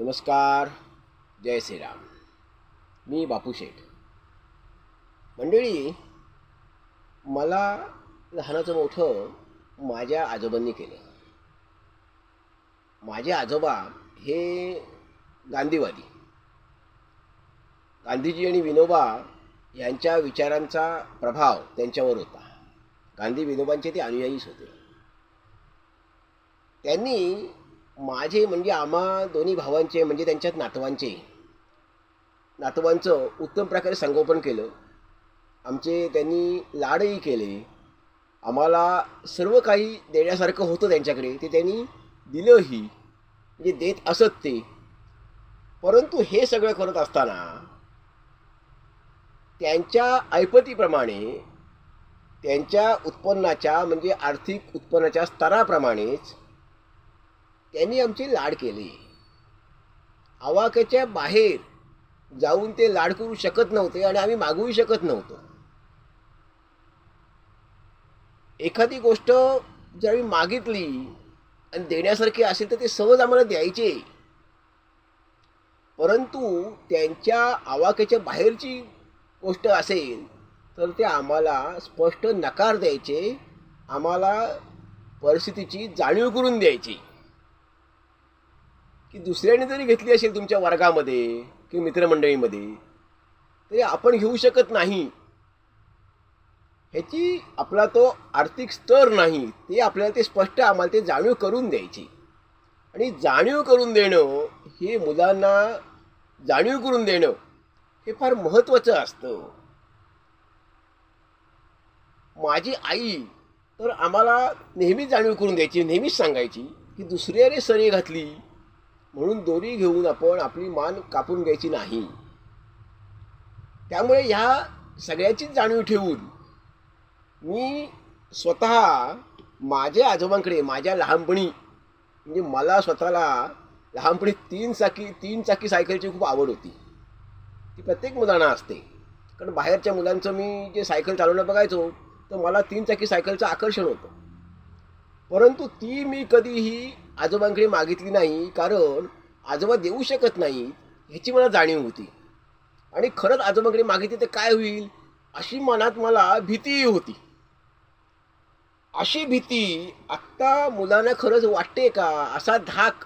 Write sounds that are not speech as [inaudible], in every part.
नमस्कार जय श्रीराम. मी बापू शेठ. मंडळी मला लहानाचं मोठं माझ्या आजोबांनी केलं. माझे आजोबा हे गांधीवादी. गांधीजी आणि विनोबा यांच्या विचारांचा प्रभाव त्यांच्यावर होता. गांधी विनोबांचे ते अनुयायीच होते. त्यांनी माझे म्हणजे आम्हा दोन्ही भावांचे म्हणजे त्यांच्यात नातवांचे. नातवांचं उत्तम प्रकारे संगोपन केलं. आमचे त्यांनी लाडही केले. आम्हाला सर्व काही देण्यासारखं होतं त्यांच्याकडे. ते त्यांनी दिलंही म्हणजे देत असत ते. परंतु हे सगळं करत असताना त्यांच्या ऐपतीप्रमाणे त्यांच्या उत्पन्नाच्या म्हणजे आर्थिक उत्पन्नाच्या स्तराप्रमाणेच त्यांनी आमची लाड केली. आवाक्याच्या बाहेर जाऊन ते लाड करू शकत नव्हते आणि आम्ही मागूही शकत नव्हतो. एखादी गोष्ट जर आम्ही मागितली आणि देण्यासारखी असेल तर ते सहज आम्हाला द्यायचे. परंतु त्यांच्या आवाक्याच्या बाहेरची गोष्ट असेल तर ते आम्हाला स्पष्ट नकार द्यायचे आम्हाला परिस्थितीची जाणीव करून द्यायची. की दुसऱ्याने जरी घेतली असेल तुमच्या वर्गामध्ये किंवा मित्रमंडळीमध्ये तरी आपण घेऊ शकत नाही. ह्याची आपला तो आर्थिक स्तर नाही ते आपल्याला ते स्पष्ट आम्हाला ते जाणीव करून द्यायची. आणि जाणीव करून देणं हे मुलांना जाणीव करून देणं हे फार महत्त्वाचं असतं. माझी आई तर आम्हाला नेहमीच जाणीव करून द्यायची नेहमीच सांगायची की दुसऱ्याने सरी घातली म्हणून दोरी घेऊन आपण आपली मान कापून घ्यायची नाही. त्यामुळे ह्या सगळ्याचीच जाणीव ठेवून मी स्वतः माझ्या आजोबांकडे माझ्या लहानपणी म्हणजे मला स्वतःला लहानपणी तीन चाकी तीन चाकी सायकलची खूप आवड होती. ती प्रत्येक मुलांना असते. कारण बाहेरच्या मुलांचं मी जे सायकल चालवणं बघायचो तर मला तीन चाकी सायकलचं आकर्षण होतं. परंतु ती मी कधीही आजोबांकडे मागितली नाही कारण आजोबा देऊ शकत नाही ह्याची मला जाणीव होती. आणि खरंच आजोबांकडे मागितली तर काय होईल? अशी मनात मला भीतीही होती. अशी भीती आत्ता मुलांना खरंच वाटते का? असा धाक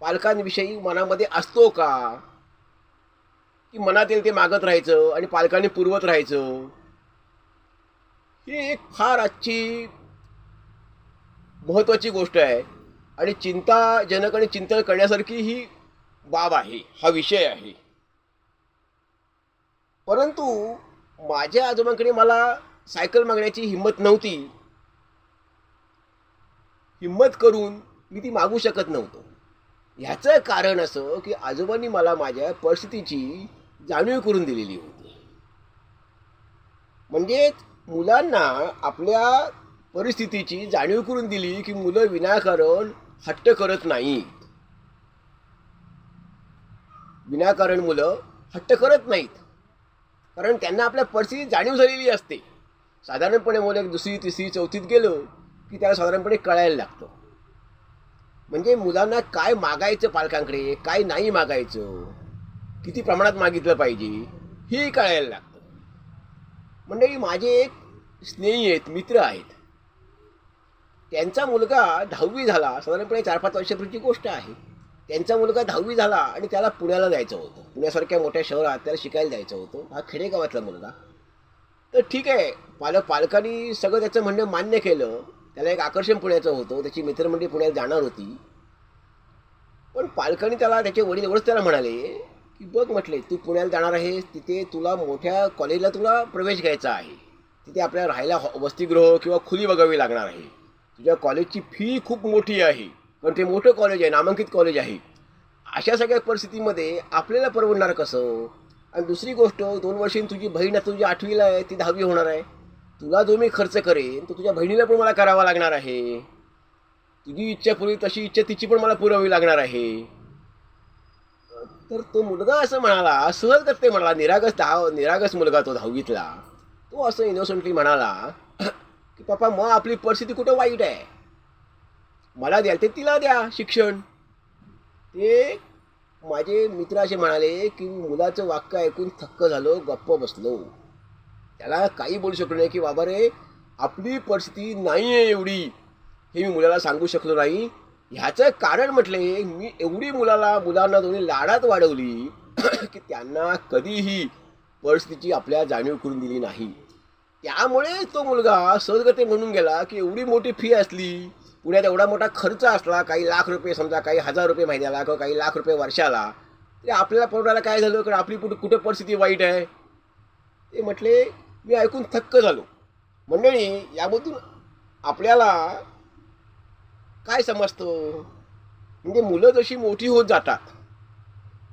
पालकांविषयी मनामध्ये असतो का? की मनात येईल ते मागत राहायचं आणि पालकांनी पुरवत राहायचं. ही एक फार आजची महत्त्वाची गोष्ट आहे. आणि चिंताजनक आणि चिंतन करण्यासारखी ही बाब आहे हा विषय आहे. परंतु माझ्या आजोबांकडे मला सायकल मागण्याची हिंमत नव्हती. हिंमत करून मी ती मागू शकत नव्हतो. ह्याचं कारण असं की आजोबांनी मला माझ्या परिस्थितीची जाणीव करून दिलेली होती. म्हणजे मुलांना आपल्या परिस्थितीची जाणीव करून दिली की मुलं विनाकारण हट्ट करत नाहीत विनाकारण मुलं हट्ट करत नाहीत. कारण त्यांना आपल्या परिस्थितीची जाणीव झालेली असते. साधारणपणे मुलं एक दुसरी तिसरी चौथीत गेलो की त्याला साधारणपणे कळायला लागतं. म्हणजे मुलांना काय मागायचं पालकांकडे काय नाही मागायचं किती प्रमाणात मागितलं पाहिजे हे कळायला लागतं. म्हणजे माझे एक स्नेही आहेत मित्र आहेत. त्यांचा मुलगा दहावी झाला. साधारणपणे चार पाच वर्षापूर्वीची गोष्ट आहे. त्यांचा मुलगा दहावी झाला आणि त्याला पुण्याला जायचं होतं. पुण्यासारख्या मोठ्या शहरात त्याला शिकायला जायचं होतं. हा खेडेगावातला मुलगा. तर ठीक आहे. पालक पालकांनी सगळं त्याचं म्हणणं मान्य केलं. त्याला एक आकर्षण पुण्याचं होतं. त्याची मित्रमंडळी पुण्यात जाणार होती. पण पालकांनी त्याला त्याचे वडील एवढंच त्याला म्हणाले की बघ म्हटले तू पुण्याला जाणार आहेस. तिथे तुला मोठ्या कॉलेजला तुला प्रवेश घ्यायचा आहे. तिथे आपल्याला राहायला हॉ- वसतिगृह किंवा खुली बघावी लागणार आहे. तुझ्या कॉलेजची फी खूप मोठी आहे. कारण ते मोठं कॉलेज आहे नामांकित कॉलेज आहे. अशा सगळ्या परिस्थितीमध्ये आपल्याला परवडणार कसं? आणि दुसरी गोष्ट दोन वर्षांनी तुझी बहीण आता तुझी आठवीला आहे ती दहावी होणार आहे. तुला जो मी खर्च करेन तो तुझ्या बहिणीला पण मला करावा लागणार आहे. तुझी इच्छा पुरवी तशी इच्छा तिची पण मला पुरवावी लागणार आहे. तर तो मुलगा असं म्हणाला सहज करते म्हणाला निरागस दहा निरागस मुलगा तो दहावीतला. तो असं इनोसंटली म्हणाला की पप्पा मग आपली परिस्थिती कुठं वाईट आहे? मला द्याल ते तिला द्या शिक्षण. ते माझे मित्र असे म्हणाले की मी मुलाचं वाक्य ऐकून थक्क झालो गप्प बसलो. त्याला काही बोलू शकलो नाही की बाबा रे आपली परिस्थिती नाही आहे एवढी. हे मी मुलाला सांगू शकलो नाही. ह्याचं कारण म्हटले मी एवढी मुलाला मुलांना दोन्ही लाडात वाढवली [clears throat] की त्यांना कधीही परिस्थितीची आपल्या जाणीव करून दिली नाही. त्यामुळे तो मुलगा सहजगते म्हणून गेला की एवढी मोठी फी असली पुण्यात एवढा मोठा खर्च असला काही लाख रुपये समजा काही हजार रुपये महिन्याला किंवा काही लाख रुपये वर्षाला तरी आपल्याला परवडायला काय झालं? कारण आपली कुठं कुठं परिस्थिती वाईट आहे? ते म्हटले मी ऐकून थक्क झालो. मंडळी यामधून आपल्याला काय समजतं? म्हणजे मुलं जशी मोठी होत जातात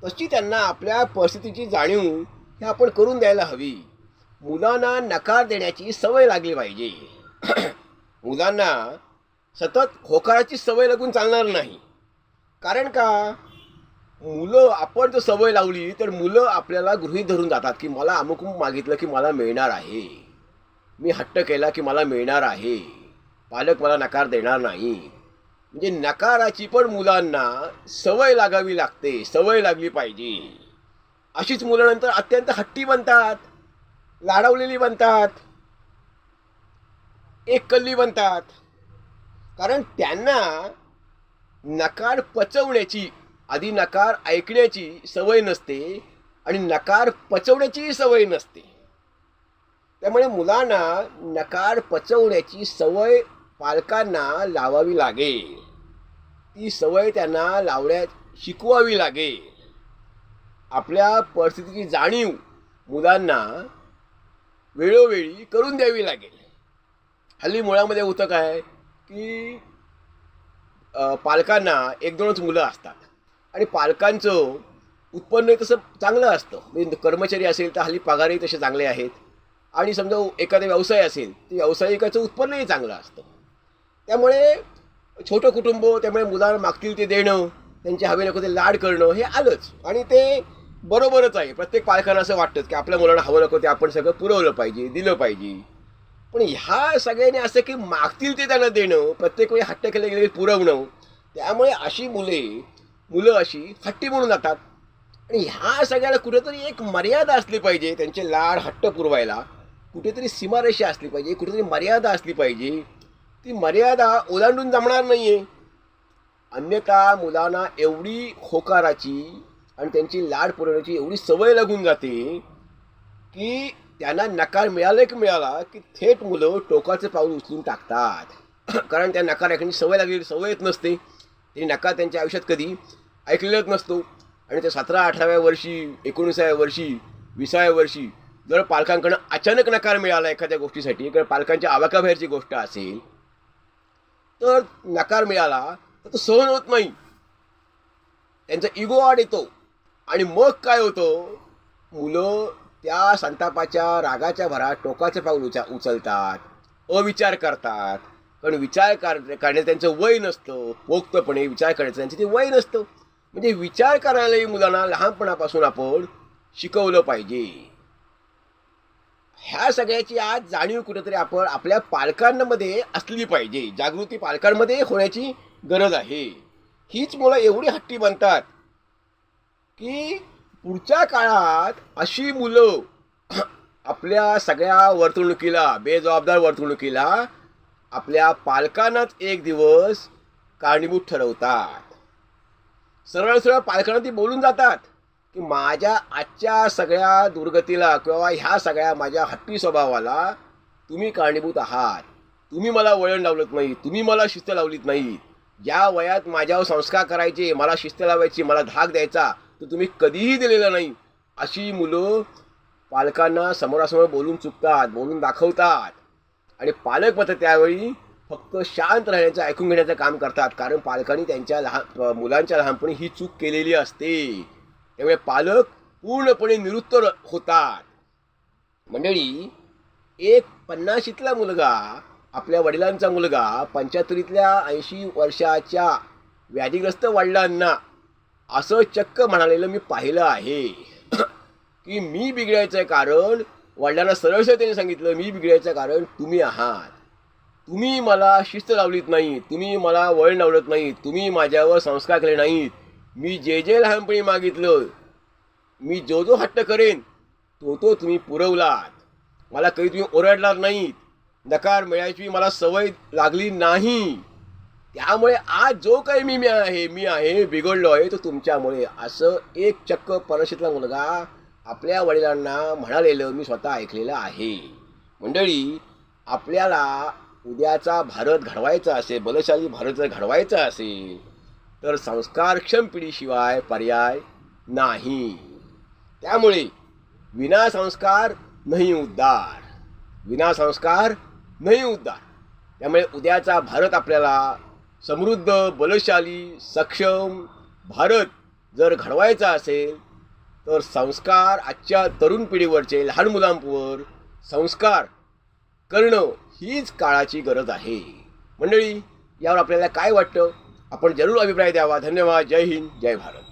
तशी त्यांना आपल्या परिस्थितीची जाणीव हे आपण करून द्यायला हवी. मुलांना नकार देण्याची सवय लागली पाहिजे. [clears throat] मुलांना सतत होकाराची सवय लागून चालणार नाही. कारण का? मुलं आपण जर सवय लावली तर मुलं आपल्याला गृहीत धरून जातात की मला अमुक मागितलं की मला मिळणार आहे. मी हट्ट केला की मला मिळणार आहे. पालक मला नकार देणार नाही. म्हणजे नकाराची पण मुलांना सवय लागावी लागते सवय लागली पाहिजे. अशीच मुलं नंतर अत्यंत हट्टी बनतात. लाडवलेली बनतात. एक कल्ली बनतात. कारण त्यांना नकार पचवण्याची आधी नकार ऐकण्याची सवय नसते आणि नकार पचवण्याचीही सवय नसते. त्यामुळे मुलांना नकार पचवण्याची सवय पालकांना लावावी लागेल ती सवय त्यांना लावण्यात शिकवावी लागेल आपल्या परिस्थितीची जाणीव मुलांना वेळोवेळी करून द्यावी लागेल. हल्ली मुळामध्ये होतं काय की पालकांना एक दोनच मुलं असतात. आणि पालकांचं उत्पन्न तसं चांगलं असतं. म्हणजे कर्मचारी असेल तर हल्ली पगारही तसे चांगले आहेत. आणि समजा एखादा व्यवसाय असेल तर व्यावसायिकाचं उत्पन्नही चांगलं असतं. त्यामुळे छोटं कुटुंब त्यामुळे मुलांना मागतील ते देणं त्यांच्या हवे नको ते लाड करणं हे आलंच. आणि ते बरोबरच आहे. प्रत्येक पालकांना असं वाटतं की आपल्या मुलांना हवं नको ते आपण सगळं पुरवलं पाहिजे दिलं पाहिजे. पण ह्या सगळ्यांनी असं की मागतील ते त्यांना देणं प्रत्येक वेळी हट्ट केले गेले पुरवणं. त्यामुळे अशी मुले मुलं अशी हट्टी म्हणून जातात. आणि ह्या सगळ्याला कुठेतरी एक मर्यादा असली पाहिजे त्यांचे लाड हट्ट पुरवायला. कुठेतरी सीमारेषा असली पाहिजे कुठेतरी मर्यादा असली पाहिजे. ती मर्यादा ओलांडून जमणार नाही आहे अन्यथा मुलांना एवढी होकाराची आणि त्यांची लाड पुरवण्याची एवढी सवय लागून जाते की त्यांना नकार मिळाला की मिळाला की थेट मुलं टोकाचं पाऊल उचलून टाकतात. [clears throat] कारण त्या नकार ऐकण्याची सवय लागलेली सवयच नसते. ते नकार त्यांच्या आयुष्यात कधी ऐकलेलाच नसतो. आणि त्या सतरा अठराव्या वर्षी एकोणीसाव्या वर्षी विसाव्या वर्षी जर पालकांकडनं अचानक नकार मिळाला एखाद्या गोष्टीसाठी किंवा पालकांच्या आवाकाबाहेरची गोष्ट असेल तर नकार मिळाला तर तो सहन होत नाही. त्यांचा इगो आड येतो. आणि मग काय होतं? मुलं त्या संतापाच्या रागाच्या भरात टोकाचं पाऊल उचा उचलतात अविचार करतात. कारण विचार कर करण्याचं त्यांचं वय नसतं. पोक्तपणे विचार करण्याचं त्यांचं ते वय नसतं. म्हणजे विचार करायलाही मुलांना लहानपणापासून आपण शिकवलं पाहिजे. ह्या सगळ्याची आज जाणीव कुठेतरी आपण आपल्या पालकांमध्ये असली पाहिजे. जागृती पालकांमध्ये होण्याची गरज आहे. हीच मुलं एवढी हट्टी बनतात. की पुढच्या काळात अशी मुलं [clears throat] आपल्या सगळ्या वर्तणुकीला बेजबाबदार वर्तणुकीला आपल्या पालकांनाच एक दिवस कारणीभूत ठरवतात. सरळ सरळ पालकांना ती बोलून जातात की माझ्या आजच्या सगळ्या दुर्गतीला किंवा ह्या सगळ्या माझ्या हट्टी स्वभावाला तुम्ही कारणीभूत आहात. तुम्ही मला वळण लावलत नाही तुम्ही मला शिस्त लावलीत नाही. ज्या वयात माझ्यावर संस्कार करायचे मला शिस्त लावायची मला धाक द्यायचा तर तुम्ही कधीही दिलेला नाही. अशी मुलं पालकांना समोरासमोर बोलून चुकतात बोलून दाखवतात. आणि पालक मात्र त्यावेळी फक्त शांत राहण्याचं ऐकून घेण्याचं काम करतात. कारण पालकांनी त्यांच्या लहान मुलांच्या लहानपणी ही चूक केलेली असते. त्यामुळे पालक पूर्णपणे निरुत्तर होतात. मंडळी एक पन्नाशीतला मुलगा आपल्या वडिलांचा मुलगा पंच्याहत्तरीतल्या ऐंशी वर्षाच्या व्याधीग्रस्त वडिलांना असं चक्क म्हणालेलं मी पाहिलं आहे. की मी बिघडायचं कारण वडिलांना सरळसर त्यांनी सांगितलं मी बिघडायचं कारण तुम्ही आहात. तुम्ही मला शिस्त लावलीत नाही तुम्ही मला वळण लावलत नाही तुम्ही माझ्यावर संस्कार केले नाहीत. मी जे जे लहानपणी मागितलं मी जो जो हट्ट करेन तो तो तुम्ही पुरवलात. मला कधी तुम्ही ओरडणार नाहीत. नकार मिळायची मला सवय लागली नाही. त्यामुळे आज जो काही मी मी आहे मी आहे बिघडलो आहे तो तुमच्यामुळे. असं एक चक्क परशितला मुलगा आपल्या वडिलांना म्हणालेलं मी स्वतः ऐकलेलं आहे. मंडळी आपल्याला उद्याचा भारत घडवायचा असेल बलशाली भारत जर घडवायचा असेल तर संस्कारक्षम पिढीशिवाय पर्याय नाही. त्यामुळे विना संस्कार नाही उद्धार. विना संस्कार नाही उद्धार. त्यामुळे उद्याचा भारत आपल्याला समृद्ध बलशाली सक्षम भारत जर घडवायचा असेल तर संस्कार आजच्या तरुण पिढीवरचे लहान मुलांवर संस्कार करणं हीच काळाची गरज आहे. मंडळी यावर आपल्याला काय वाटतं? आपण जरूर अभिप्राय द्यावा. धन्यवाद. जय हिंद. जय भारत.